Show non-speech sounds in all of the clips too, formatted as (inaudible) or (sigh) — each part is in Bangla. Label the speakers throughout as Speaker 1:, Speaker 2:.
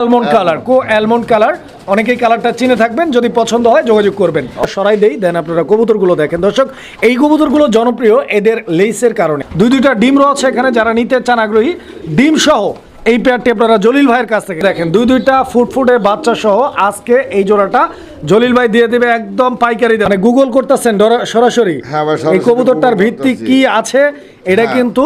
Speaker 1: অ্যালমন্ড কালার কো অ্যালমন্ড কালার অনেকেই কালারটা চিনে থাকবেন যদি পছন্দ হয় যোগাযোগ করবেন। সরাই দেই দেন আপনারা কবুতরগুলো দেখেন। দর্শক এই কবুতরগুলো জনপ্রিয় এদের লেসের কারণে। দুই দুইটা ডিম রয়েছে এখানে যারা নিতে চান আগ্রহী ডিম সহ। এই পেয়ারটি আপনারা জলিল ভাইয়ের কাছ থেকে দেখেন। দুই দুইটা ফুটফুটে বাচ্চা সহ। আজকে এই জোড়াটা জলিল ভাই দিয়ে দেবে একদম পাইকারি মানে গুগল করতেছেন সরাসরি।
Speaker 2: হ্যাঁ সরাসরি
Speaker 1: এই কবুতরটার ভিত্তি কি আছে এটা
Speaker 2: হ্যাঁ।
Speaker 1: কিন্তু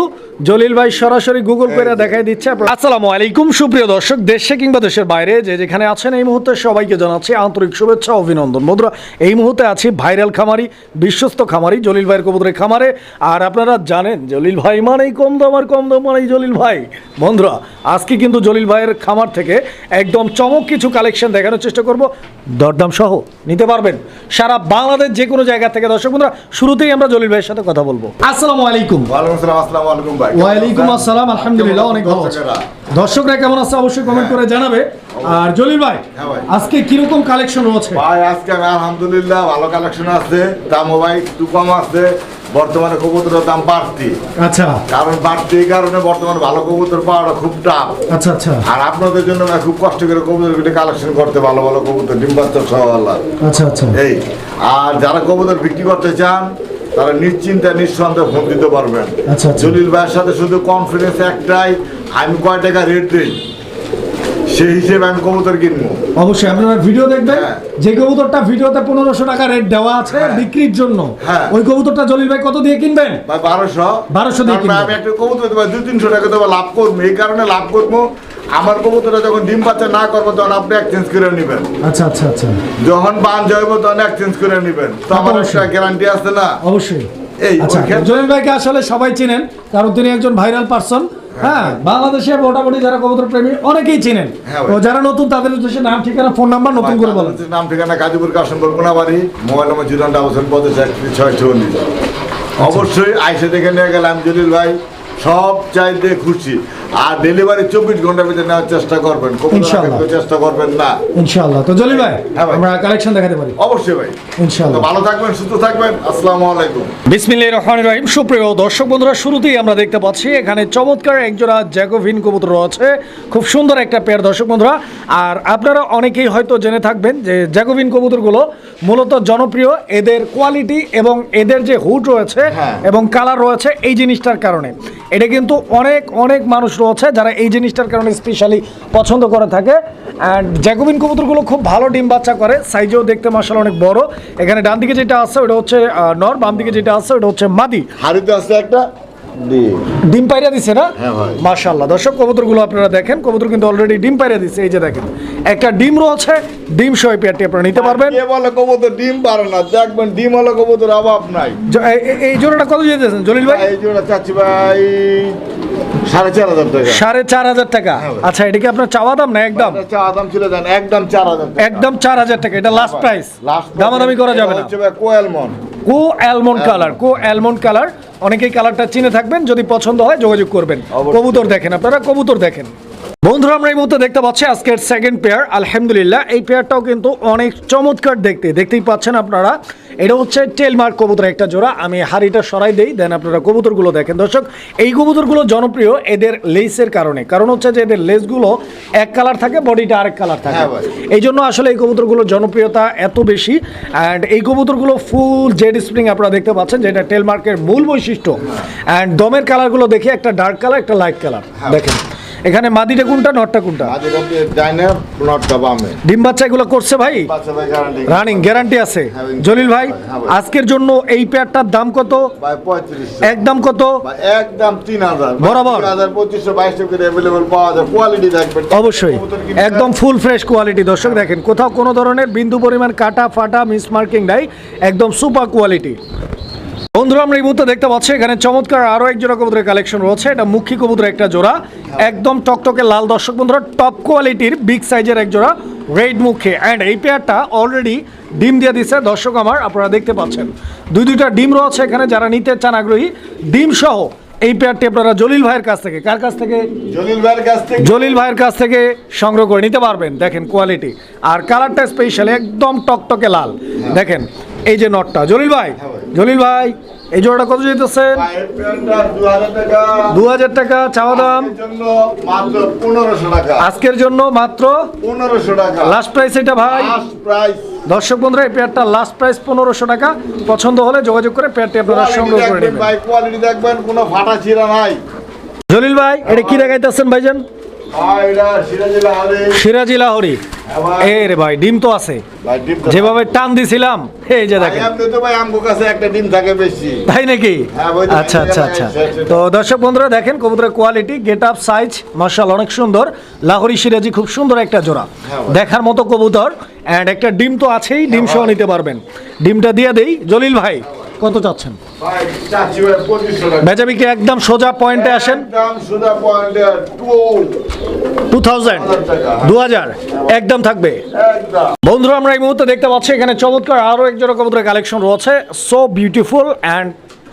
Speaker 1: জলিল ভাই সরাসরি গুগল করে দেখাই দিচ্ছে। আসসালামু আলাইকুম সুপ্রিয় দর্শক দেশে কিংবা দেশের বাইরে যে যেখানে আছেন এই মুহূর্তে সবাইকে জানাচ্ছি আন্তরিক শুভেচ্ছা অভিনন্দন। বন্ধুরা এই মুহূর্তে আছি ভাইরাল খামারি বিশ্বস্ত খামারি জলিল ভাইয়ের কবুতরের খামারে। আর আপনারা জানেন জলিল ভাই মানেই কম দাম আর কম দাম মানেই জলিল ভাই। বন্ধুরা আজকে কিন্তু জলিল ভাইয়ের খামার থেকে একদম চমক কিছু কালেকশন দেখানোর চেষ্টা করব। দরদাম সহ নিতে পারবেন। সারা বাংলাদেশ যে কোনো জায়গা থেকে দর্শক বন্ধুরা শুরুতেই আমরা জলিল ভাইয়ের সাথে কথা বলব। আসসালামু আলাইকুম।
Speaker 2: ওয়ালাইকুম আসসালাম
Speaker 1: আলহামদুলিল্লাহ অনেক ভালো
Speaker 2: দর্শকরা
Speaker 1: কেমন আছে অবশ্যই কমেন্ট করে জানাবে। আর জলিল ভাই
Speaker 2: হ্যাঁ।
Speaker 1: আজকে কীরকম কালেকশন রয়েছে?
Speaker 2: ভাই আজকে আলহামদুলিল্লাহ ভালো কালেকশন আছে। দামও ভাই কম আছে। বর্তমানে কবুতরের দাম বাড়তি।
Speaker 1: আচ্ছা।
Speaker 2: কারণ বাড়তি এই কারণে বর্তমানে ভালো কবুতর পাওয়াটা খুব টাফ।
Speaker 1: আচ্ছা আচ্ছা।
Speaker 2: আর আপনাদের জন্য খুব কষ্ট করে কবুতর কালেকশন করতে ভালো ভালো কবুতর ডিম বাচ্চা সহ
Speaker 1: আচ্ছা আচ্ছা।
Speaker 2: এই আর যারা কবুতর বিক্রি করতে চান তারা নিশ্চিন্তে নিঃসন্দেহে ফোন দিতে পারবেন।
Speaker 1: আচ্ছা, আচ্ছা।
Speaker 2: জলিল ভাইয়ের সাথে শুধু কনফিডেন্স একটাই আমি কয় টাকা রেট দিই? সেই হিসেবে আমি কবুতর কিনবো।
Speaker 1: অবশ্যই আপনারা ভিডিও দেখবেন
Speaker 2: হ্যাঁ।
Speaker 1: যে কবুতরটা ভিডিওতে পনেরোশো টাকা রেট দেওয়া আছে
Speaker 2: হ্যাঁ।
Speaker 1: বিক্রির জন্য।
Speaker 2: হ্যাঁ।
Speaker 1: ওই কবুতরটা জলিল ভাই কত দিয়ে কিনবেন?
Speaker 2: ভাই বারোশো।
Speaker 1: দিয়ে
Speaker 2: আমি একটা কবুতর দেবো দুই তিনশো টাকা দেবো লাভ করব। এই কারণে লাভ করব। আমার কবুতরটা যখন ডিম বাচ্চা না করব তখন আপনি এক্সচেঞ্জ করে নেবেন।
Speaker 1: আচ্ছা আচ্ছা আচ্ছা।
Speaker 2: যখন বান যাইব তখন এক্সচেঞ্জ করে নেবেন। তো আমার একটা গ্যারান্টি আছে না?
Speaker 1: অবশ্যই।
Speaker 2: এই,
Speaker 1: আচ্ছা জলিল ভাইকে আসলে সবাই চিনেন কারণ তিনি একজন ভাইরাল পারসন হ্যাঁ বাংলাদেশে মোটামুটি যারা কবুতর প্রেমী অনেকেই চেনেন।
Speaker 2: হ্যাঁ
Speaker 1: তো যারা নতুন তাদের উদ্দেশ্যে নাম ঠিকানা ফোন নাম্বার নতুন করে বলেন।
Speaker 2: নাম ঠিকানা গাজীপুর কাশনপুর বাড়ি mobile number zero double seven পঁচিশ একত্রিশ ছয় চল্লিশ অবশ্যই আইসে দেখে নিয়ে গেলাম জলিল ভাই সব চাইতে খুশি। আর ডেলিভারি চব্বিশ ঘণ্টার ভিতরে নেওয়ার চেষ্টা করবেন। চেষ্টা করবেন না।
Speaker 1: ইনশাআল্লাহ। তো ভাই
Speaker 2: হ্যাঁ
Speaker 1: আমরা কালেকশন দেখাতে পারি।
Speaker 2: অবশ্যই ভাই।
Speaker 1: ইনশাআল্লাহ।
Speaker 2: তো ভালো থাকবেন সুস্থ থাকবেন। আসসালামু আলাইকুম।
Speaker 1: বিসমিল্লাহ রহমান রহিম। সুপ্রিয় দর্শক বন্ধুরা শুরুতেই আমরা দেখতে পাচ্ছি এখানে চমৎকার একজোড়া জ্যাকোভিন কবুতর রয়েছে। খুব সুন্দর একটা পেয়ার দর্শক বন্ধুরা। আর আপনারা অনেকেই হয়তো জেনে থাকবেন যে জ্যাকোভিন কবুতরগুলো মূলত জনপ্রিয় এদের কোয়ালিটি এবং এদের যে হুড রয়েছে
Speaker 2: হ্যাঁ।
Speaker 1: এবং কালার রয়েছে এই জিনিসটার কারণে। এটা কিন্তু অনেক অনেক মানুষ রয়েছে যারা এই জিনিসটার কারণে স্পেশালি পছন্দ করে থাকে। অ্যান্ড জ্যাকোবিন কবুতরগুলো খুব ভালো ডিম বাচ্চা করে সাইজেও দেখতে মাসাল অনেক বড়। এখানে ডান দিকে যেটা আছে, ওটা হচ্ছে নর, বাম দিকে যেটা আছে, ওটা হচ্ছে মাদি।
Speaker 2: হাড়িতে আছে একটা ডিম
Speaker 1: পাইরা দিছে না?
Speaker 2: হ্যাঁ।
Speaker 1: মাশাল্লাহ দর্শক কবুতরগুলো আপনারা দেখেন। কবুতর কিন্তু অলরেডি ডিম পাইরা দিছে। এই যে দেখেন একটা ডিম রয়েছে ডিম সহ পেয়ারটি আপনারা নিতে পারবেন।
Speaker 2: কে বলে কবুতর ডিম পারে না? দেখবেন ডিম হলো কবুতর অভাব নাই।
Speaker 1: এ- এ- এই জোড়াটা কত যেতেছেন জলিল ভাই?
Speaker 2: এই জোড়া চাচ্ছি ভাই সাড়ে চার হাজার টাকা। হ্যাঁ
Speaker 1: আচ্ছা এটা কি আপনার চাওয়া দাম না একদম?
Speaker 2: এটা চা দাম ছিল একদম চার হাজার
Speaker 1: একদম চার হাজার টাকা। এটা লাস্ট প্রাইস
Speaker 2: লাস্ট
Speaker 1: দামাদামি করা যাবে না।
Speaker 2: ভাই
Speaker 1: কো অ্যালমন্ড কালার কো অ্যালমন্ড কালার অনেকেই কালারটা চিনে থাকবেন যদি পছন্দ হয় যোগাযোগ করবেন। কবুতর দেখেন আপনারা কবুতর দেখেন বন্ধুরা আমরা এই মুহূর্তে দেখতে পাচ্ছি আজকের সেকেন্ড পেয়ার আলহামদুলিল্লাহ এই পেয়ারটাও কিন্তু অনেক চমৎকার দেখতে। দেখতেই পাচ্ছেন আপনারা এটা হচ্ছে টেলমার্ক কবুতর একটা জোড়া। আমি হাড়িটা সরাই দেই দেন আপনারা কবুতরগুলো দেখেন। দর্শক এই কবুতরগুলো জনপ্রিয় এদের লেসের কারণে। কারণ হচ্ছে যে এদের লেসগুলো এক কালার থাকে বডিটা আরেক কালার থাকে।
Speaker 2: হ্যাঁ
Speaker 1: এই জন্য আসলে এই কবুতরগুলোর জনপ্রিয়তা এত বেশি। অ্যান্ড এই কবুতরগুলো ফুল জেড স্প্রিং আপনারা দেখতে পাচ্ছেন যেটা টেলমার্কের মূল বৈশিষ্ট্য। অ্যান্ড দমের কালারগুলো দেখে একটা ডার্ক কালার একটা লাইট কালার দেখেন। এখানে মাদিটা কোনটা নটটা কোনটা?
Speaker 2: নটটা বামে।
Speaker 1: ডিম বাচ্চা এগুলো করছে ভাই?
Speaker 2: ভাই
Speaker 1: রানিং গ্যারান্টি আছে।
Speaker 2: হ্যাঁ,
Speaker 1: জলিল ভাই
Speaker 2: হ্যাঁ
Speaker 1: আজকের জন্য এই পেয়ারটার দাম কত? একদম কত?
Speaker 2: একদম তিন হাজার।
Speaker 1: বরাবর। অবশ্যই। একদম ফুল ফ্রেশ কোয়ালিটি দর্শক দেখেন কোথাও কোনো ধরনের বিন্দু পরিমাণ কাটা ফাটা মিস মার্কিং নাই একদম সুপার কোয়ালিটি বন্ধুরা আমরা এই মুহূর্তে দেখতে পাচ্ছি এখানে চমৎকার আরও এক জোড়া কবুতরের কালেকশন রয়েছে। এটা মুখী কবুতর একটা জোড়া। একদম টকটকে লাল দর্শক বন্ধুরা টপ কোয়ালিটির বিগ সাইজের এক জোড়া রেড মুখে। অ্যান্ড এই পেয়ারটা অলরেডি ডিম দিয়ে দিচ্ছে দর্শক আমার আপনারা দেখতে পাচ্ছেন। দুই দুইটা ডিম রয়েছে এখানে যারা নিতে চান আগ্রহী ডিম সহ এই পেয়ারটি আপনারা জলিল ভাইয়ের কাছ থেকে কার কাছ থেকে?
Speaker 2: জলিল ভাইয়ের কাছ থেকে।
Speaker 1: জলিল ভাইয়ের কাছ থেকে সংগ্রহ করে নিতে পারবেন দেখেন কোয়ালিটি আর কালারটা স্পেশাল একদম টকটকে লাল। দেখেন এই যে নটটা জলিল ভাই
Speaker 2: হ্যাঁ ভাই।
Speaker 1: জলিল ভাই এই জোড়াটা কত যেতেছেন
Speaker 2: দু হাজার টাকা।
Speaker 1: চাওয়া দাম? আজকের জন্য মাত্র
Speaker 2: পনেরোশো টাকা।
Speaker 1: লাস্ট প্রাইস এটা ভাই। দর্শক বন্ধুরা এই পেয়ারটা লাস্ট প্রাইস পনেরোশো টাকা। পছন্দ হলে যোগাযোগ করে পেয়ারটি আপনারা সংগ্রহ করে নেবেন।
Speaker 2: ভাই কোয়ালিটি দেখবেন কোনো ফাটা ছিঁড়া নাই।
Speaker 1: জলিল ভাই এটা কি দেখাইতেছেন ভাইজান? সিরাজি লাহরি। এ রে ভাই ডিম তো আছে। যেভাবে টান দিছিলাম এই যে দেখেন। তাই নাকি?
Speaker 2: হ্যাঁ,
Speaker 1: আচ্ছা আচ্ছা আচ্ছা।
Speaker 2: সেটা, সেটা।
Speaker 1: তো দর্শক বন্ধুরা দেখেন কবুতরের কোয়ালিটি গেট আপ সাইজ মার্শাল অনেক সুন্দর। লাহোরি সিরাজি খুব সুন্দর একটা জোড়া।
Speaker 2: হ্যাঁ
Speaker 1: দেখার মতো কবুতর অ্যান্ড একটা ডিম তো আছেই ডিম সহ নিতে পারবেন। ডিমটা দিয়ে দেই। জলিল ভাই। কত চাচ্ছেন
Speaker 2: টাকা।
Speaker 1: বেচা বিক্রি একদম সোজা পয়েন্টে আসেন।
Speaker 2: একদম সুদা পয়েন্টে টু
Speaker 1: টু থাউজেন্ড
Speaker 2: টাকা।
Speaker 1: দু হাজার একদম থাকবে। বন্ধুরা আমরা এই মুহূর্তে দেখতে পাচ্ছি এখানে চমৎকার আরও এক জোড়া কবুতরের কালেকশন রয়েছে। So beautiful and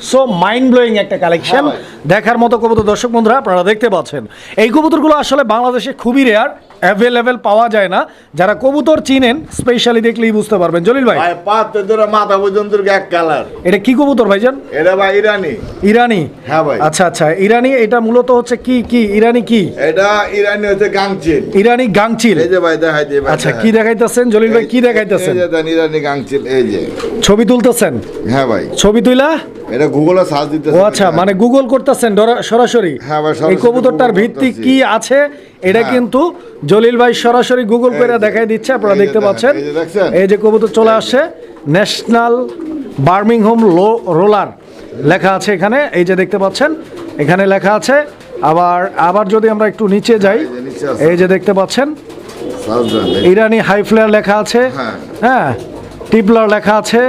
Speaker 1: so mind blowing একটা কালেকশন
Speaker 2: হ্যাঁ
Speaker 1: দেখার মতো কবুতর দর্শক বন্ধুরা আপনারা দেখতে পাচ্ছেন। এই কবুতরগুলো আসলে বাংলাদেশে খুবই রেয়ার অ্যাভেলেবেল পাওয়া যায় না। যারা কবুতর চিনেন স্পেশালি দেখলেই বুঝতে পারবেন। জলিল ভাই।
Speaker 2: ভাই পাতে ধরে মাথা পর্যন্ত এক কালার
Speaker 1: এটা কি কবুতর ভাইজান?
Speaker 2: এটা ভাই ইরানি।
Speaker 1: ইরানি?
Speaker 2: হ্যাঁ ভাই।
Speaker 1: আচ্ছা আচ্ছা। ইরানি এটা মূলত হচ্ছে কি কি? ইরানি কি?
Speaker 2: এটা ইরানি হচ্ছে গাংচিল।
Speaker 1: ইরানি গাংচিল।
Speaker 2: এই যে ভাই দেখাই দিয়ে ভাই
Speaker 1: আচ্ছা কি দেখাইতেছেন? জলিল ভাই কি দেখাইতেছেন?
Speaker 2: এই যে ইরানি গাংচিল এই যে।
Speaker 1: ছবি তুলতেছেন?
Speaker 2: হ্যাঁ ভাই।
Speaker 1: ছবি তুইলা?
Speaker 2: এটা গুগলে সার্চ দিতে
Speaker 1: ও আচ্ছা মানে গুগল করতেছেন সরাসরি?
Speaker 2: হ্যাঁ ভাই,
Speaker 1: এই কবুতরটার ভিত্তি কি আছে? এটা
Speaker 2: হ্যাঁ।
Speaker 1: কিন্তু জলিল ভাই সরাসরি গুগল করে দেখাই দিচ্ছে আপনারা দেখতে পাচ্ছেন
Speaker 2: এই যে?
Speaker 1: কবুতর চলে আসছে ন্যাশনাল বার্মিংহোম লো রোলার লেখা আছে এখানে এই যে দেখতে পাচ্ছেন এখানে লেখা আছে আবার আবার যদি আমরা একটু নিচে যাই
Speaker 2: এই যে
Speaker 1: দেখতে পাচ্ছেন ইরানি হাই ফ্লেয়ার লেখা আছে
Speaker 2: হ্যাঁ।
Speaker 1: হ্যাঁ টিপলার লেখা আছে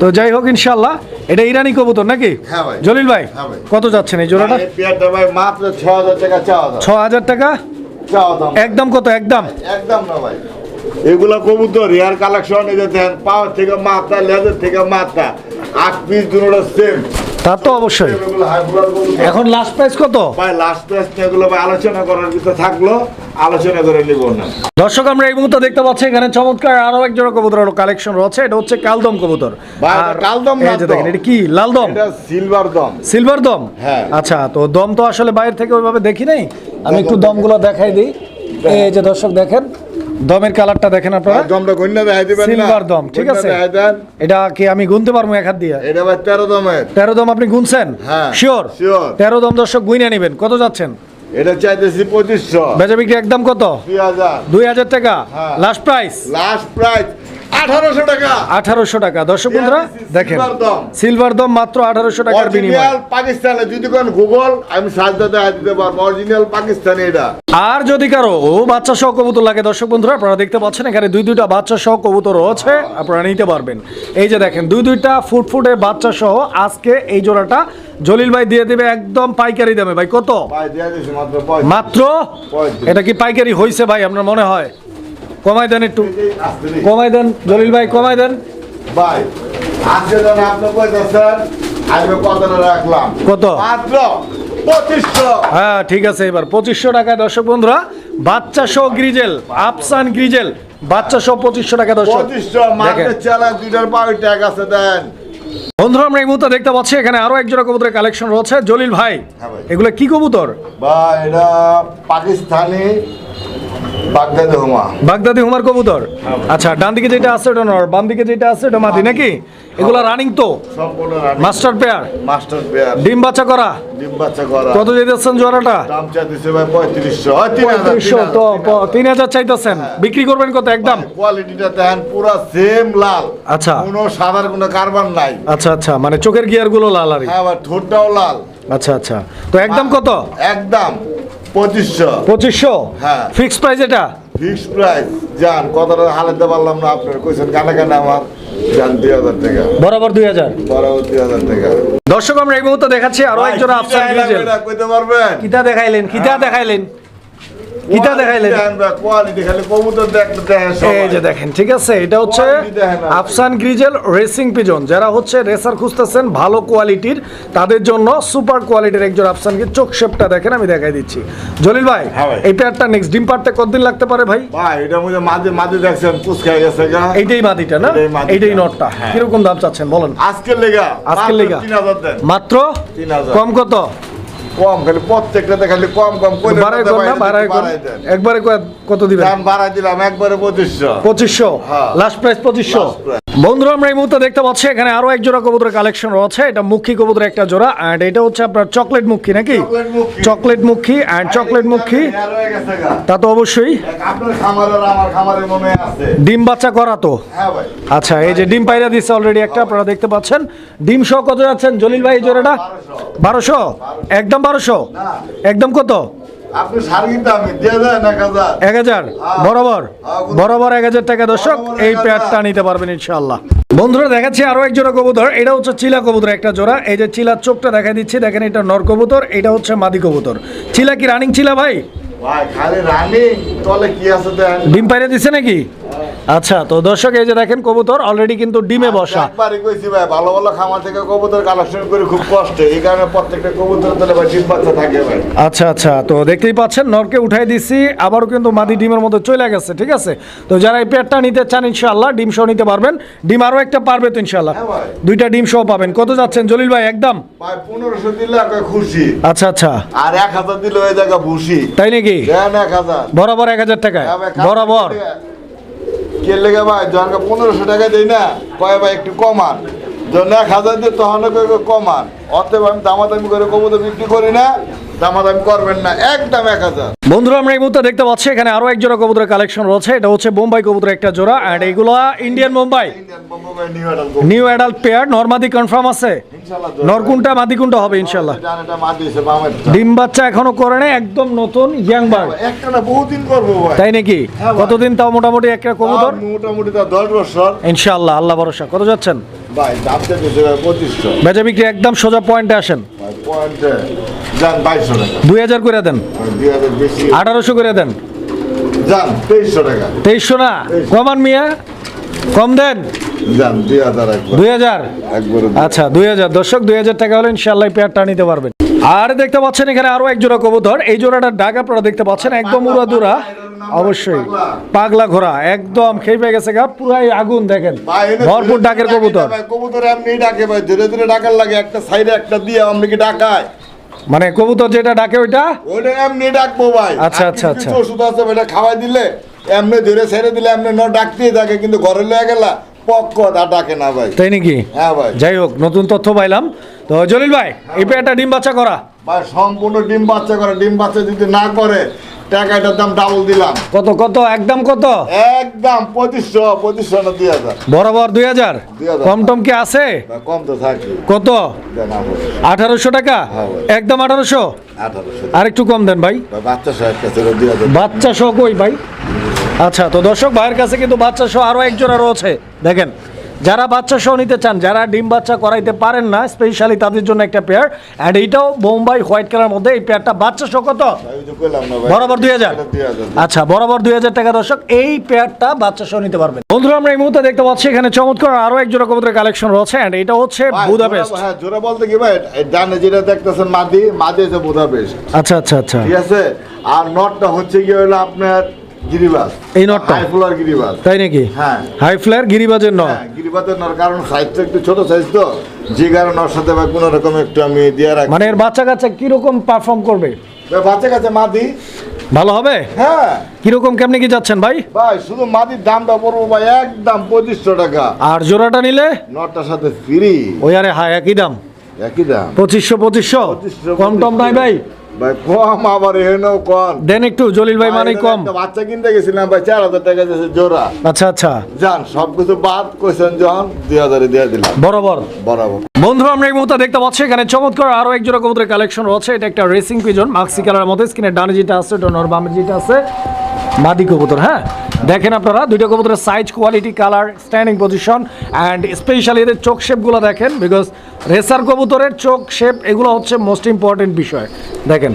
Speaker 1: তো যাই হোক ইনশাল্লাহ এটা ইরানি কবুতর নাকি?
Speaker 2: হ্যাঁ ভাই।
Speaker 1: জলিল ভাই
Speaker 2: হ্যাঁ
Speaker 1: কত যাচ্ছেন এই জোড়াটা?
Speaker 2: ভাই মাত্র ছ হাজার টাকা
Speaker 1: ছ হাজার টাকা?
Speaker 2: চাওয়া
Speaker 1: একদম কত একদম?
Speaker 2: একদম না ভাই। এগুলা কবুতর রেয়ার কালেকশন এদের দেন পাওয়ার থেকে মাথা লেজের থেকে মাথা আট পিস দুটো সেম
Speaker 1: তা তো অবশ্যই। এখন লাস্ট প্রাইস কত?
Speaker 2: ভাই লাস্ট প্রাইস এগুলো ভাই আলোচনা করার ভিতরে থাকল আলোচনা করে নিব না।
Speaker 1: দর্শক আমরা এই মুহূর্তে দেখতে পাচ্ছি এখানে চমৎকার আরও এক জোড়া কবুতর কালেকশন রয়েছে। এটা হচ্ছে কালদম কবুতর।
Speaker 2: ভাই, কালদম না
Speaker 1: দেখেন এটা কি? লাল দম
Speaker 2: এটা সিলভার দম।
Speaker 1: সিলভার দম?
Speaker 2: হ্যাঁ।
Speaker 1: আচ্ছা তো দম তো আসলে বাইরে থেকে ওইভাবে দেখি নাই। আমি একটু দমগুলো দেখাই দিই। এই যে দর্শক দেখেন। দমের কালারটা দেখেন আপনারা।
Speaker 2: দমটা দেখাই দিবেন
Speaker 1: সিলভার দম ঠিক আছে? এটা কি আমি গুনতে পারব এক হাত দিয়ে?
Speaker 2: এটা ভাই তেরো দমের।
Speaker 1: তেরো দম আপনি গুনছেন?
Speaker 2: হ্যাঁ,
Speaker 1: শিওর
Speaker 2: শিওর
Speaker 1: তেরো দম দর্শক গুইনে নেবেন। কত যাচ্ছেন?
Speaker 2: এটা চাইতেছি পঁচিশশো।
Speaker 1: বেচা বিক্রি একদম কত?
Speaker 2: দুই হাজার।
Speaker 1: দুই হাজার টাকা। লাস্ট প্রাইস
Speaker 2: লাস্ট প্রাইস আঠারোশো টাকা।
Speaker 1: আঠারোশো টাকা। দর্শক বন্ধুরা দেখেন সিলভার দম মাত্র আঠারোশো টাকার বিনিময়।
Speaker 2: পাকিস্তানে যদি কোন গুগল আমি সাজদা দেখা দিতে পারব। অরিজিনাল পাকিস্তানি এটা।
Speaker 1: আর যদি কারও ও বাচ্চা সহ কবুতর লাগে দর্শক বন্ধুরা আপনারা দেখতে পাচ্ছেন এখানে দুই দুইটা বাচ্চা সহ কবুতর রয়েছে আপনারা নিতে পারবেন। এই যে দেখেন দুই দুইটা ফুটফুটে বাচ্চা সহ আজকে এই জোড়াটা জলিল ভাই দিয়ে দেবে একদম পাইকারি দামে। ভাই কত?
Speaker 2: মাত্র।
Speaker 1: এটা কি পাইকারি হয়েছে ভাই আপনার মনে হয়? কমাই দেন একটু। কমাই দেন জলিল ভাই কমাই দেন।
Speaker 2: ভাই আজকে যখন আপনি পঁয়তাছেন আমি কতটা রাখলাম?
Speaker 1: কত?
Speaker 2: মাত্র
Speaker 1: হ্যাঁ ঠিক আছে এবার পঁচিশশো টাকায় দর্শক বন্ধুরা বাচ্চা সহ গ্রিজেল আফসান গ্রিজেল বাচ্চা সহ পঁচিশশো টাকা দর্শক।
Speaker 2: আছে দেন।
Speaker 1: বন্ধুরা আমরা এই মুহূর্তে দেখতে পাচ্ছি এখানে আরও এক জোড়া কবুতরের কালেকশন রয়েছে। জলিল ভাই
Speaker 2: হ্যাঁ ভাই।
Speaker 1: এগুলো কি কবুতর?
Speaker 2: বা এটা পাকিস্তানি বাগদাদি হুমা।
Speaker 1: বাগদাদি হুমার কবুতর? আচ্ছা ডান দিকে যেটা আছে ওটা নর বাম দিকে যেটা আছে ওটা মাদি নাকি? এগুলো রানিং তো? মাস্টার পেয়ার
Speaker 2: মাস্টার পেয়ার
Speaker 1: ডিম বাচ্চা করা?
Speaker 2: ডিম বাচ্চা করা।
Speaker 1: কত যেতেছেন জোড়াটা?
Speaker 2: দাম চাইতেছে ভাই পঁয়ত্রিশশো। ওই তিন হাজার,
Speaker 1: পঁয়ত্রিশশো
Speaker 2: তিন
Speaker 1: তো
Speaker 2: হাজার, তিন হাজার।
Speaker 1: তিন হাজার চাইতেছেন। বিক্রি করবেন কত একদম?
Speaker 2: কোয়ালিটিটা পুরো সেম লাল।
Speaker 1: আচ্ছা।
Speaker 2: কোনো সাদার কোনো কারবার নাই।
Speaker 1: আচ্ছা আচ্ছা মানে চোখের গিয়ারগুলো লাল আর
Speaker 2: হ্যাঁ ঠোঁটটাও লাল।
Speaker 1: আচ্ছা আচ্ছা। তো একদম কত?
Speaker 2: একদম। পঁচিশশো।
Speaker 1: পঁচিশশো?
Speaker 2: হ্যাঁ।
Speaker 1: ফিক্স প্রাইস এটা?
Speaker 2: Fix price. যান কতটা হালাতে পারলাম না আপনার কইছেন কানে কানে আমার। যান দুই হাজার টাকা।
Speaker 1: বরাবর দুই হাজার।
Speaker 2: বরাবর দুই হাজার টাকা।
Speaker 1: দর্শক আমরা এই মুহূর্তে দেখাচ্ছি আরও একজন আফসার
Speaker 2: কইতে পারবেন?
Speaker 1: কিতা দেখাইলেন কিতা দেখাইলেন? কিটা দেখাইলেন।
Speaker 2: কোয়ালিটি খালি কবুতর দেখতে দেখে সবাই।
Speaker 1: এই যে দেখেন ঠিক আছে এটা হচ্ছে
Speaker 2: Quality দেখেন আপনি।
Speaker 1: আফসান গ্রিজেল রেসিং পিজন যারা হচ্ছে রেসার খুঁজতেছেন ভালো কোয়ালিটির তাদের জন্য সুপার কোয়ালিটির একজন আফসানকে চোখ শেপটা দেখেন আমি দেখাই দিচ্ছি। জলিল ভাই
Speaker 2: হ্যাঁ
Speaker 1: এই পেয়ারটা নেক্সট ডিম পারতে কতদিন লাগতে পারে ভাই?
Speaker 2: ভাই এটা মধ্যে মাঝে মাঝে দেখছেন পুচকাই গেছে গা।
Speaker 1: এইটাই মাদিটা না? এইটাই নটটা।
Speaker 2: হ্যাঁ।
Speaker 1: কীরকম দাম চাচ্ছেন বলেন।
Speaker 2: আজকের লেগা
Speaker 1: আজকের লেগা?
Speaker 2: দেন।
Speaker 1: মাত্র?
Speaker 2: 3000
Speaker 1: কম কত?
Speaker 2: কম খালি প্রত্যেকটাতে খালি কম কম করে
Speaker 1: বাড়াই কর না বাড়াই কর। একবারে কত দিবেন?
Speaker 2: দাম বাড়াই দিলাম একবারে হ্যাঁ।
Speaker 1: Last price
Speaker 2: price।
Speaker 1: বন্ধুরা আমরা এই মুহূর্তে দেখতে পাচ্ছি এখানে আরও এক জোড়া কবুতরের কালেকশন রয়েছে। এটা মুখী কবুতরের একটা জোড়া অ্যান্ড এটা হচ্ছে আপনার চকলেট মুখী নাকি?
Speaker 2: চকলেট মুখী।
Speaker 1: অ্যান্ড চকলেট মুখী।
Speaker 2: হয়ে।
Speaker 1: তা তো অবশ্যই।
Speaker 2: আমার খামারের মনে আছে।
Speaker 1: ডিম বাচ্চা করা তো?
Speaker 2: হ্যাঁ ভাই।
Speaker 1: আচ্ছা এই যে ডিম পাইরা দিচ্ছে অলরেডি একটা আপনারা দেখতে পাচ্ছেন। ডিম সহ কত যাচ্ছেন? জলিল ভাই জোড়াটা? বারোশো। একদম বারোশো? একদম কত?
Speaker 2: আপনি সার্গির দামি দিয়ে দেন এক হাজার।
Speaker 1: বরাবর? বরাবর। এক হাজার টাকা দর্শক এই
Speaker 2: 1000
Speaker 1: নিতে পারবেন ইনশাল্লাহ বন্ধুরা দেখাচ্ছি আরও এক জোড়া কবুতর। এটা হচ্ছে চিলা কবুতর একটা জোড়া। এই যে চিলার চোখটা দেখা দিচ্ছি দেখেন এটা নর কবুতর এটা হচ্ছে মাদি কবুতর। চিলা কি রানিং চিলা ভাই? ডিম পাইরে দিচ্ছে নাকি? আচ্ছা তো দর্শক এই যে দেখেন কবুতর অলরেডি কিন্তু ডিমে বসা।
Speaker 2: একবারই কইছি ভাই ভালো ভালো খামার থেকে কবুতর কালেকশন করে খুব কষ্ট। এই কারণে প্রত্যেকটা কবুতর তলে ভাই ডিম বাচ্চা থাকে ভাই।
Speaker 1: আচ্ছা আচ্ছা তো দেখতেই পাচ্ছেন নরকে উঠাই দিছি আবারও কিন্তু মাদি ডিমের মধ্যে চলে গেছে ঠিক আছে? তো যারা এই পেয়ারটা নিতে চান ইনশাল্লাহ ডিম সহ নিতে পারবেন। ডিম আরও একটা পারবে তো ইনশাল্লাহ
Speaker 2: হ্যাঁ।
Speaker 1: দুইটা ডিম সহ পাবেন। কত যাচ্ছেন জলিল ভাই একদম?
Speaker 2: ভাই পনেরোশো দিলে খুশি।
Speaker 1: আচ্ছা আচ্ছা।
Speaker 2: আর এক হাজার দিলে ওই জায়গা ভুসি।
Speaker 1: তাই নাকি?
Speaker 2: এক হাজার।
Speaker 1: বরাবর এক হাজার টাকায়?
Speaker 2: হ্যাঁ
Speaker 1: বরাবর?
Speaker 2: কে লেগে ভাই, জনকে পনেরোশো টাকা দিই না? কয়ে ভাই, একটু কমান। যখন এক হাজার দিয়ে তখন কমান? অতএব আমি দামাদামি করে কবুতর বিক্রি করি না। দামাদামি করবেন না একদম এক হাজার।
Speaker 1: বন্ধুরা আমরা এই মুহূর্তে দেখতে পাচ্ছি এখানে আরও এক জোড়া কবুতরের কালেকশন রয়েছে। এটা হচ্ছে বোম্বাই কবুতরের একটা জোড়া অ্যান্ড এইগুলো ইন্ডিয়ান বোম্বাই
Speaker 2: ইন্ডিয়ান বম্বো ভাই নিউ
Speaker 1: অ্যাডাল্ট পেয়ার নর্মাদি কনফার্ম আছে?
Speaker 2: ইনশাল্লাহ
Speaker 1: নরকুনটা মাদি হবে ইনশাল্লাহ ডিম বাচ্চা এখনও করে একদম নতুন ইয়াং বার্ড
Speaker 2: একটা না বহুদিন করব
Speaker 1: তাই নাকি?
Speaker 2: হ্যাঁ
Speaker 1: কতদিন তাও মোটামুটি একটা কবুতর?
Speaker 2: তাও মোটামুটি তো দশ বছর।
Speaker 1: ইনশাআল্লাহ আল্লাহ ভরসা। কত যাচ্ছেন?
Speaker 2: ভাই দাম দিয়েছে পঁচিশশো।
Speaker 1: বেচা বিক্রি একদম সোজা পয়েন্টে আসেন।
Speaker 2: পয়েন্টে যান বাইশশো টাকা।
Speaker 1: দুই হাজার করে দেন।
Speaker 2: দুই হাজার বেশি।
Speaker 1: আঠারোশো করে দেন।
Speaker 2: যান তেইশশো টাকা।
Speaker 1: তেইশশো না? কমান মিয়া। কম দেন।
Speaker 2: যান দুই হাজার
Speaker 1: দুই হাজার? আচ্ছা দুই হাজার। দর্শক দুই হাজার টাকা হলে ইনশাল্লাহ পেয়ারটা নিতে পারবেন। আর দেখতে পাচ্ছেন এখানে আরও এক জোড়া কবুতর। এই জোড়াটার ডাক আপনারা দেখতে পাচ্ছেন একদম উড়াদুরা অবশ্যই পাগলা ঘোড়া একদম খেয়ে পেয়ে গেছে গা পুরাই আগুন দেখেন। ভরপুর ডাকের কবুতর।
Speaker 2: কবুতর এমনি ডাকে ভাই ধীরে ধীরে ডাকার লাগে একটা সাইডে একটা দিয়ে আমরা কি ডাকায়।
Speaker 1: মানে কবুতর যেটা ডাকে ওইটা?
Speaker 2: ওইটা এমনি ডাকবো ভাই।
Speaker 1: আচ্ছা, আচ্ছা, আচ্ছা।
Speaker 2: ওষুধ আছে ওইটা খাওয়াই দিলে এমনি ধরে ছেড়ে দিলে এমনি ন ডাকতেই থাকে কিন্তু ঘরে লয়ে গেলা পক্ক আর ডাকে না ভাই।
Speaker 1: তাই নাকি?
Speaker 2: হ্যাঁ ভাই।
Speaker 1: যাই হোক নতুন তথ্য পাইলাম। তো জলিল ভাই এই পেয়ারটা ডিম বাচ্চা করা?
Speaker 2: ভাই সম্পূর্ণ ডিম বাচ্চা করে। ডিম বাচ্চা যদি না করে টাকাটার দাম ডাবল দিলাম।
Speaker 1: কত কত? একদম কত?
Speaker 2: একদম পঁচিশশো পঁচিশশো না দুই হাজার।
Speaker 1: বরাবর দুই হাজার?
Speaker 2: 2000
Speaker 1: কম টম কি আছে?
Speaker 2: কম তো থাকবে
Speaker 1: কত? আঠারোশো। টাকা?
Speaker 2: হ্যাঁ
Speaker 1: একদম আঠারোশো?
Speaker 2: আঠারোশো।
Speaker 1: আর একটু কম দেন ভাই।
Speaker 2: বাচ্চা সহ
Speaker 1: বাচ্চা সহ কই ভাই? আচ্ছা তো দর্শক ভাইয়ের কাছে কিন্তু বাচ্চা সহ আরও একজোড়া রয়েছে। দেখেন যারা বাচ্চা সহ নিতে চান যারা ডিম বাচ্চা করাইতে পারেন না স্পেশালি তাদের জন্য একটা পেয়ার অ্যান্ড এইটাও বোম্বাই হোয়াইট কালার মধ্যে এই পেয়ারটা বাচ্চা সহ কত? বরাবর দুই হাজার। আচ্ছা বরাবর দুই হাজার টাকা দর্শক এই পেয়ারটা বাচ্চা সহ নিতে পারবেন। বন্ধুরা আমরা এই মুহূর্তে দেখতে পাচ্ছি এখানে চমৎকার আরও এক জোড়া কবুতরের কালেকশন রয়েছে অ্যান্ড এটা হচ্ছে
Speaker 2: ভাই,
Speaker 1: বুদাপেস্ট
Speaker 2: হ্যাঁ জোড়া বলতে কি ভাই ডানে যেটা দেখতেছেন মাদি মাদি হচ্ছে বুদাপেস্ট
Speaker 1: আচ্ছা আচ্ছা আচ্ছা।
Speaker 2: ঠিক আছে? আর নটটা হচ্ছে কি হলো আপনার গিরিবাস
Speaker 1: এই নটটা?
Speaker 2: হাই ফ্লোর
Speaker 1: তাই নাকি?
Speaker 2: হ্যাঁ।
Speaker 1: হাই ফ্লেয়ার গিরিবাজের
Speaker 2: হ্যাঁ কারণ সাইজটা একটু ছোট সাইজ তো। যে কারণে ওর সাথে ভাই কোনো রকম একটু আমি দিয়ে রাখি
Speaker 1: মানে এর বাচ্চা কাচ্চা কীরকম পারফর্ম করবে?
Speaker 2: বাচ্চা কাছে মাদি।
Speaker 1: ভালো হবে?
Speaker 2: হ্যাঁ।
Speaker 1: কীরকম কেমনি কি যাচ্ছেন ভাই?
Speaker 2: ভাই শুধু মাদির দামটা পড়ব ভাই একদম পঁচিশশো টাকা।
Speaker 1: আর জোড়াটা নিলে?
Speaker 2: নটটার সাথে ফ্রি
Speaker 1: ওই আরে হ্যাঁ একই দাম।
Speaker 2: একই দাম।
Speaker 1: পঁচিশশো পঁচিশশো?
Speaker 2: 2500,
Speaker 1: কম টম নাই ভাই?
Speaker 2: ভাই কম আবার এহেনও কম।
Speaker 1: দেন একটু জলিল ভাই মানে কম।
Speaker 2: বাচ্চা কিনতে গেছিলাম ভাই চার হাজার টাকা দিয়েছে জোড়া।
Speaker 1: আচ্ছা আচ্ছা।
Speaker 2: যান সবকিছু বাদ কইছেন যখন দুই হাজারে দিয়ে দিলাম।
Speaker 1: বরাবর।
Speaker 2: বরাবর।
Speaker 1: বন্ধুরা আমরা এই মুহূর্তে দেখতে পাচ্ছি এখানে চমৎকার আরও এক জোড়া কবুতরের কালেকশন রয়েছে। এটা একটা রেসিং পিজন মাক্সি কালারের মধ্যে স্কিনের ডানে যেটা আছে ডোনর বামে যেটা আছে। মাদি কবুতর হ্যাঁ? দেখেন আপনারা দুইটা কবুতরের size quality colour standing position and specially এদের চোখ শেপগুলো দেখেন বিকজ রেসার কবুতরের চোখ শেপ এগুলো হচ্ছে মোস্ট ইম্পর্টেন্ট বিষয়। দেখেন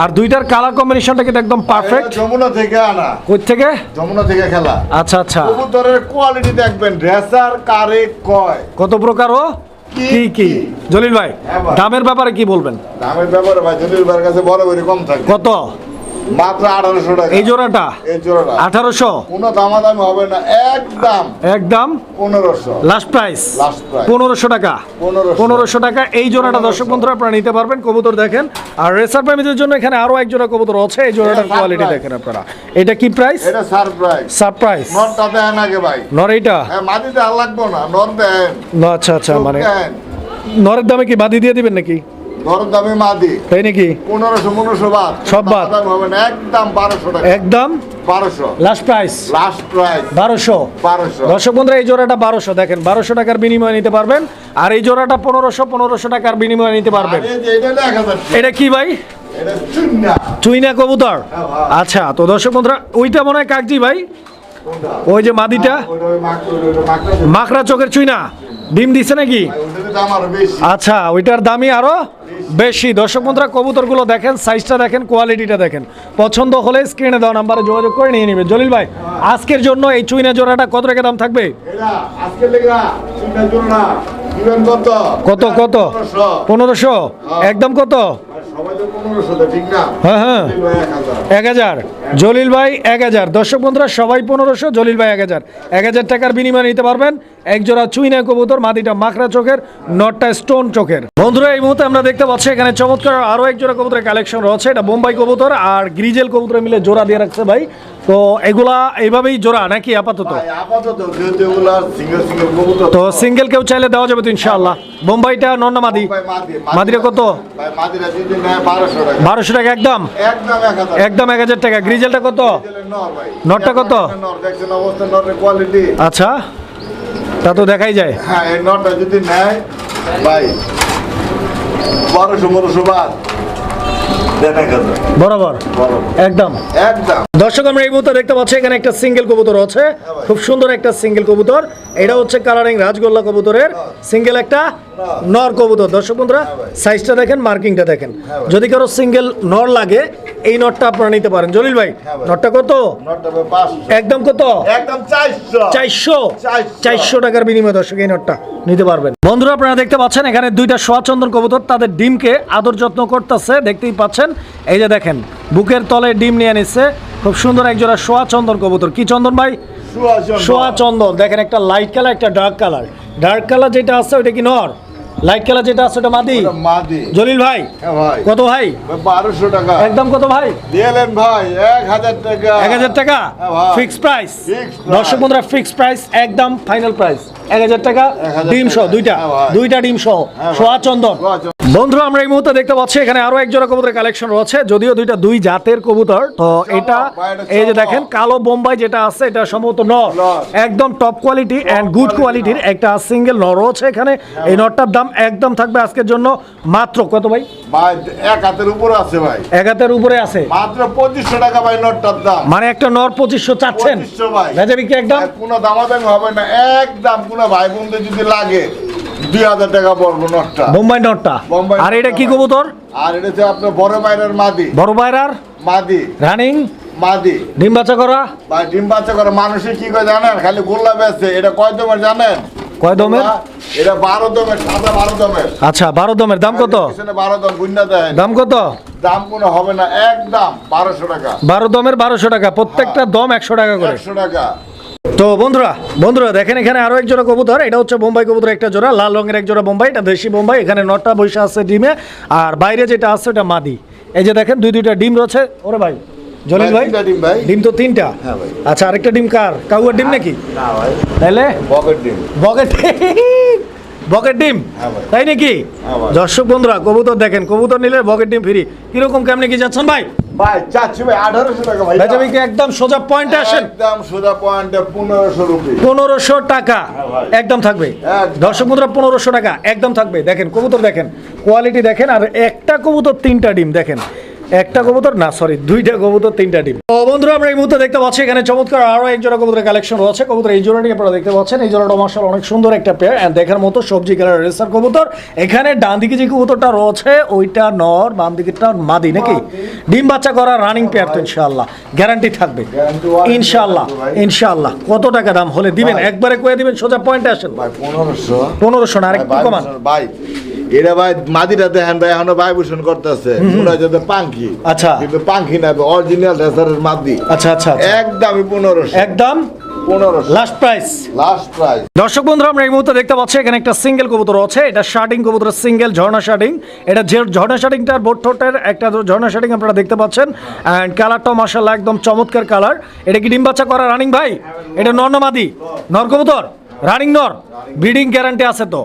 Speaker 1: আর দুইটার কালার কম্বিনেশনটা কিন্তু একদম পারফেক্ট
Speaker 2: যমুনা থেকে আনা।
Speaker 1: কই থেকে?
Speaker 2: যমুনা থেকে খেলা।
Speaker 1: আচ্ছা আচ্ছা।
Speaker 2: কবুতরের কোয়ালিটি দেখবেন ড্রেসার কারে কয়?
Speaker 1: কত প্রকার ও?
Speaker 2: কি
Speaker 1: কি? জলিল ভাই
Speaker 2: হ্যাঁ
Speaker 1: দামের ব্যাপারে কি বলবেন?
Speaker 2: দামের ব্যাপারে ভাই জলিল ভাইয়ের কাছে বরাবরই কম থাকে।
Speaker 1: কত?
Speaker 2: মাত্র আঠারোশো টাকা।
Speaker 1: এই জোড়াটা?
Speaker 2: এই জোড়াটা।
Speaker 1: আঠারোশো?
Speaker 2: কোনো দামাদামি হবে না একদম।
Speaker 1: একদম?
Speaker 2: পনেরোশো।
Speaker 1: Last price. পনেরোশো টাকা? পনেরোশো। টাকা। এই জোড়াটা দর্শক বন্ধুরা আপনারা নিতে পারবেন। কবুতর দেখেন। আর রেসার প্রেমীদের জন্য এখানে আরও এক জোড়া কবুতর আছে। এই জোড়াটার কোয়ালিটি দেখেন আপনারা। এটা কি প্রাইস
Speaker 2: এটা সারপ্রাইজ
Speaker 1: সারপ্রাইজ
Speaker 2: নটটা দেন আগে ভাই।
Speaker 1: নর এইটা?
Speaker 2: হ্যাঁ মাটিতে আর লাগবো না। নর দেন।
Speaker 1: আচ্ছা আচ্ছা মানে। নরের দামে কি বাদি দিয়ে দিবেন নাকি?
Speaker 2: দামে মাদি।
Speaker 1: তাই নাকি?
Speaker 2: পনেরোশো পনেরোশো বাদ।
Speaker 1: সব বাদ।
Speaker 2: হবে না একদম বারোশো টাকা।
Speaker 1: একদম?
Speaker 2: বারোশো।
Speaker 1: লাস্ট প্রাইস
Speaker 2: লাস্ট প্রাইস
Speaker 1: বারোশো?
Speaker 2: বারোশো।
Speaker 1: দর্শক বন্ধুরা এই জোড়াটা বারোশো। দেখেন বারোশো টাকার বিনিময়ে নিতে পারবেন আর এই জোড়াটা পনেরোশো পনেরোশো টাকার বিনিময়ে নিতে পারবেন।
Speaker 2: এটা
Speaker 1: কি ভাই? চুইনা। কবুতর?
Speaker 2: হ্যাঁ,
Speaker 1: আচ্ছা তো দর্শক বন্ধুরা ওইটা মনে হয় কাকজি ভাই? ওই যে মাদিটা?
Speaker 2: ওইটা মাকড়া-
Speaker 1: চোখের চুইনা ডিম দিছে নাকি? আচ্ছা ওইটার দামই আরও বেশি। দর্শক বন্ধুরা কবুতরগুলো দেখেন সাইজটা দেখেন কোয়ালিটিটা দেখেন। পছন্দ হলে স্ক্রিনে দেওয়া নাম্বারে যোগাযোগ করে নিয়ে নেবে জলিল ভাই আজকের জন্য এই চুইনা জোড়াটা কত টাকা দাম থাকবে?
Speaker 2: কত?
Speaker 1: কত
Speaker 2: পনেরোশো।
Speaker 1: পনেরোশো? একদম কত? হ্যাঁ হ্যাঁ।
Speaker 2: এক হাজার।
Speaker 1: জলিল ভাই এক হাজার। দর্শক বন্ধুরা সবাই পনেরোশো জলিল ভাই এক হাজার। এক হাজার টাকার বিনিময়ে নিতে পারবেন। এক জোড়া চুইনা কবুতর মাদিটা মাখরা চোখের নটটা স্টোন চোখের। বন্ধুরা এই মুহূর্তে আমরা দেখতে পাচ্ছি এখানে চমৎকার আরও এক জোড়া কবুতরের কালেকশন রয়েছে। এটা বোম্বাই কবুতর আর গ্রিজেল কবুতর মিলে জোড়া দিয়ে রাখছে ভাই। তো এগুলা এইভাবেই জোড়া নাকি আপাতত? তো সিঙ্গেল কেউ চাইলে দেওয়া যাবে তো ইনশাআল্লাহ। বোম্বাইটা নন্না মাদি।
Speaker 2: মাদি-
Speaker 1: মাদিরা কত?
Speaker 2: ভাই, মাদিরা যদি নেয় 1200 টাকা।
Speaker 1: বারোশো টাকা একদম?
Speaker 2: একদম এক হাজার।
Speaker 1: টাকা। গ্রিজেলটা কত। নরটা কত? আচ্ছা। তা তো দেখাই যায়।
Speaker 2: হ্যাঁ, এই নরটা যদি নেয়, ভাই, 1200 1200 বাদ। দেন এক হাজার।
Speaker 1: বরাবর? একদম।
Speaker 2: একদম।
Speaker 1: দর্শক আমরা এই মুহূর্তে দেখতে পাচ্ছি এখানে একটা সিঙ্গেল কবুতর আছে। খুব সুন্দর একটা সিঙ্গেল কবুতর। এটা হচ্ছে কালারিং রাজগোল্লা কবুতরের সিঙ্গেল একটা নর কবুতর। দর্শক বন্ধুরা সাইজটা দেখেন মার্কিংটা দেখেন। যদি কারও সিঙ্গেল নর লাগে এই নটটা আপনারা নিতে পারেন। জলিল ভাই
Speaker 2: ভাই।
Speaker 1: নটটা কত?
Speaker 2: নরটা ভাই 500
Speaker 1: একদম কত?
Speaker 2: একদম
Speaker 1: চারশো।
Speaker 2: চারশো।
Speaker 1: টাকার বিনিময়ে দর্শক এই নটটা নিতে পারবেন। বন্ধুরা আপনারা দেখতে পাচ্ছেন এখানে দুইটা সোয়াচন্দন কবুতর তাদের ডিমকে আদর যত্ন করতেছে। দেখতেই পাচ্ছেন এই যে দেখেন বুকের তলে ডিম নিয়ে নিচ্ছে। খুব সুন্দর একজোড়া সোয়া চন্দন কবুতর। কি চন্দন ভাই? সোয়া চন্দন দেখেন একটা লাইট কালার একটা ডার্ক কালার ডার্ক কালার যেটা আছে ওইটা কি নর? লাইট কালার যেটা আছে ওটা মাদি?
Speaker 2: মাদি।
Speaker 1: জলিল ভাই?
Speaker 2: হ্যাঁ ভাই।
Speaker 1: কত ভাই?
Speaker 2: বারোশো টাকা।
Speaker 1: একদম কত ভাই?
Speaker 2: দিলেন ভাই 1000 টাকা।
Speaker 1: এক হাজার টাকা?
Speaker 2: হ্যাঁ
Speaker 1: ফিক্স প্রাইস। দর্শক বন্ধুরা ফিক্স প্রাইস একদম ফাইনাল প্রাইস এক হাজার টাকা
Speaker 2: 1000
Speaker 1: ডিম সহ দুইটা।
Speaker 2: হ্যাঁ
Speaker 1: দুইটা ডিম সহ। সোয়া চন্দন। বন্ধুরা আমরা এই মুহূর্তে দেখতে পাচ্ছি এখানে আরও এক জোড়া কবুতরের কালেকশন রয়েছে যদিও দুইটা দুই জাতের কবুতর। তো এটা এই যে দেখেন কালো বোম্বাই যেটা আছে এটা সম্ভবত নর। একদম টপ কোয়ালিটি এন্ড গুড কোয়ালিটির একটা সিঙ্গেল নর রয়েছে এখানে। এই নটটার দাম একদম থাকবে আজকের জন্য মাত্র কত ভাই?
Speaker 2: এক হাতের উপরে আছে ভাই।
Speaker 1: এক হাতের উপরে আছে।
Speaker 2: মাত্র পঁচিশশো টাকা ভাই নোটটার দাম।
Speaker 1: মানে একটা নর পঁচিশশো চাচ্ছেন।
Speaker 2: ভাই।
Speaker 1: বিক্রি একদম?
Speaker 2: কোনো দামাদামি হবে না। একদম কোনো ভাই বোনদের যদি লাগে দুই হাজার টাকা পড়ব নোটটা।
Speaker 1: বোম্বাই নটটা। আর এটা কি কবুতর?
Speaker 2: আর এটা হচ্ছে আপনার বড় বাইরের মাদি।
Speaker 1: বড় বাইরার?
Speaker 2: মাদি।
Speaker 1: রানিং?
Speaker 2: মাদি।
Speaker 1: ডিম বাচ্চা করা?
Speaker 2: ভাই ডিম বাচ্চা করে। মানুষে কি করে জানেন? খালি গোল্লা বেচছে। এটা কয় দমের জানেন?
Speaker 1: কয় দমের?
Speaker 2: এটা বারো দমের সাদা বারো দমের।
Speaker 1: আচ্ছা বারো দমের। দাম কত?
Speaker 2: বারো দম গুন্ডা দেয়
Speaker 1: দাম কত?
Speaker 2: দাম কোনো হবে না। একদম বারোশো টাকা।
Speaker 1: বারো দমের বারোশো টাকা। প্রত্যেকটা দম একশো টাকা করে।
Speaker 2: একশো টাকা।
Speaker 1: তো বন্ধুরা বন্ধুরা দেখেন এখানে আরও এক জোড়া কবুতর। এটা হচ্ছে বোম্বাই কবুতর একটা জোড়া লাল রঙের এক জোড়া বোম্বাই এটা দেশি বোম্বাই। এখানে নটা বৈশা আছে ডিমে আর বাইরে যেটা আছে ওটা মাদি। এই যে দেখেন দুই দুইটা ডিম রয়েছে। ওরে ভাই জলিল ভাই
Speaker 2: ডিম ভাই।
Speaker 1: ডিম তো তিনটা।
Speaker 2: হ্যাঁ।
Speaker 1: আচ্ছা আরেকটা ডিম কার? কাউয়ার ডিম নাকি? তাহলে
Speaker 2: ডিম। ডিম।
Speaker 1: বকেট ডিম?
Speaker 2: হ্যাঁ
Speaker 1: তাই নাকি?
Speaker 2: হ্যাঁ।
Speaker 1: দর্শক বন্ধুরা কবুতর দেখেন কবুতর নিলে বকেট ডিম ফ্রি। কীরকম কেমনে কি যাচ্ছেন ভাই?
Speaker 2: ভাই চাচ্ছি ভাই আঠারোশো টাকা ভাই
Speaker 1: বেচা বিক্রি একদম সোজা পয়েন্টে আসেন।
Speaker 2: একদম সোজা পয়েন্টে পনেরোশো রুপি।
Speaker 1: পনেরোশো টাকা।
Speaker 2: হ্যাঁ
Speaker 1: একদম থাকবে। দর্শক বন্ধুরা পনেরোশো টাকা। একদম থাকবে। দেখেন কবুতর দেখেন কোয়ালিটি দেখেন আর একটা কবুতর তিনটা ডিম দেখেন। একটা কবুতর? না সরি দুইটা কবুতর তিনটা ডিম। তো বন্ধুরা আমরা এই মুহূর্তে দেখতে পাচ্ছি এখানে চমৎকার আরও এক জোড়া কবুতরের কালেকশন রয়েছে। কবুতর এই জোড়াটি আপনারা দেখতে পাচ্ছেন এই জোড়াটা মার্শাল অনেক সুন্দর একটা পেয়ার এন্ড দেখার মতো সবজি কালার রেসার কবুতর। এখানে ডান দিকে যে কবুতরটা রয়েছে ওইটা নর বাম দিকেরটা মাদি নাকি? ডিম বাচ্চা করা রানিং পেয়ার তো ইনশাল্লাহ গ্যারান্টি থাকবে।
Speaker 2: ইনশাল্লাহ one
Speaker 1: ইনশাআল্লাহ কত টাকা দাম হলে দিবেন? একবারে কয়ে দিবেন সোজা পয়েন্টে আসেন।
Speaker 2: ভাই পনেরোশো।
Speaker 1: পনেরোশো না আরেকটু কমান।
Speaker 2: ভাই। এরা ভাই মাদিটা দেখেন ভাই এখনও করতেছে। মনে হয় পাঙ্কি
Speaker 1: আচ্ছা।
Speaker 2: কিন্তু পাঙ্কি না অরিজিনাল রেসারের মাদি
Speaker 1: আচ্ছা আচ্ছা।
Speaker 2: একদমই পনেরোশো।
Speaker 1: একদম? লাস্ট প্রাইস
Speaker 2: লাস্ট প্রাইস
Speaker 1: দর্শক বন্ধুরা আমরা এই মুহূর্তে দেখতে পাচ্ছি এখানে একটা সিঙ্গেল কবুতর আছে। এটা শার্টিং কবুতর সিঙ্গেল ঝর্ণা শার্টিং এটা যে ঝর্ণা শার্টিংটার ঠোঁটের একটা ঝর্ণা শার্টিং আপনারা দেখতে পাচ্ছেন। অ্যান্ড কালারটাও মার্শাল্লাহ একদম চমৎকার কালার এটা কি ডিম বাচ্চা করা রানিং ভাই? এটা নর না মাদি? নর কবুতর? রানিং নর। ব্রিডিং গ্যারান্টি আছে তো?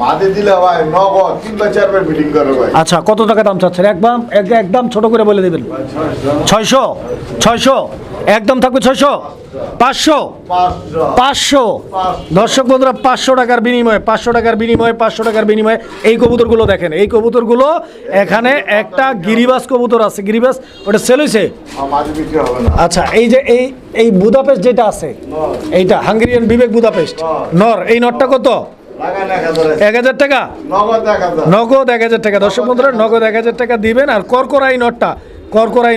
Speaker 2: মাদি দিলে ভাই নগদ তিনবার চারবার মিটিং করে ভাই।
Speaker 1: আচ্ছা কত টাকা দাম চাচ্ছেন? একদম এক- একদম ছোট করে বলে দেবেন। ছয়শো ছয়শো একদম থাকবে ছয়শো পাঁচশো
Speaker 2: পাঁচশো।
Speaker 1: দর্শক বন্ধুরা পাঁচশো টাকার বিনিময়ে পাঁচশো টাকার বিনিময়ে পাঁচশো টাকার বিনিময়ে এই কবুতরগুলো দেখেন। এই কবুতরগুলো এখানে একটা গিরিবাস কবুতর আছে। গিরিবাস ওটা সেল হয়েছে আচ্ছা এই যে এই এই বুদাপেস্ট যেটা আছে এইটা হাঙ্গেরিয়ান বিবেক বুদাপেস্ট। নর। এই নটটা কত?
Speaker 2: এক হাজার।
Speaker 1: টাকা?
Speaker 2: নগদ এক হাজার।
Speaker 1: টাকা। দর্শক বন্ধুরা নগদ এক হাজার টাকা দিবেন আর নটটা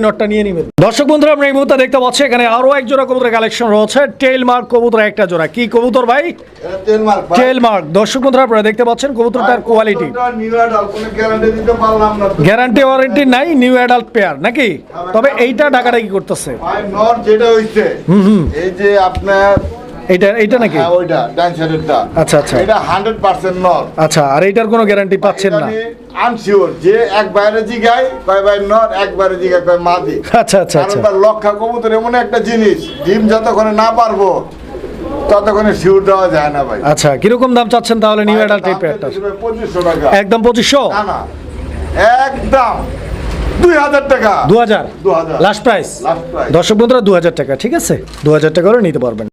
Speaker 1: নটটা নিয়ে নেবেন। দর্শক বন্ধুরা আমরা এই মুহূর্তে দেখতে পাচ্ছি এখানে আরও এক জোড়া কবুতরের কালেকশন রয়েছে। কবুতর একটা জোড়া। কি কবুতর ভাই?
Speaker 2: এটা মার্ক ভাই।
Speaker 1: দর্শক বন্ধুরা আপনারা দেখতে পাচ্ছেন কবুতরটার কোয়ালিটি
Speaker 2: গ্যারান্টি
Speaker 1: ওয়ারেন্টি নাই নিউ অ্যাডাল্ট পেয়ার নাকি? তবে এইটা ডাকাডাকি করতেছে।
Speaker 2: যেটা হইছে এই যে আপনার
Speaker 1: এইটা এইটা নাকি?
Speaker 2: হ্যাঁ, ওইটা ডান সাইডেরটা।
Speaker 1: আচ্ছা, আচ্ছা।
Speaker 2: এটা হান্ড্রেড পার্সেন্ট নর।
Speaker 1: আচ্ছা আর এইটার কোনো গ্যারান্টি পাচ্ছেন না?
Speaker 2: আনসিওর যে এক বাইরে জিগায় কয় ভাই নর এক বাইরে জিগায় কয় মাদি (laughs)
Speaker 1: আচ্ছা আচ্ছা আচ্ছা।
Speaker 2: লক্ষা কবুতর এমন একটা জিনিস ডিম যতক্ষণে না পারব ততক্ষণে শিউর দেওয়া যায় না ভাই।
Speaker 1: আচ্ছা কীরকম দাম চাচ্ছেন তাহলে নিউ অ্যাডাল্ট এই পেয়ারটা
Speaker 2: পঁচিশশো টাকা।
Speaker 1: একদম পঁচিশশো?
Speaker 2: না না। একদম।
Speaker 1: দু হাজার লাস্ট প্রাইস। দর্শক বন্ধুরা দু হাজার টাকা ঠিক আছে? দু হাজার টাকা করে নিতে পারবেন।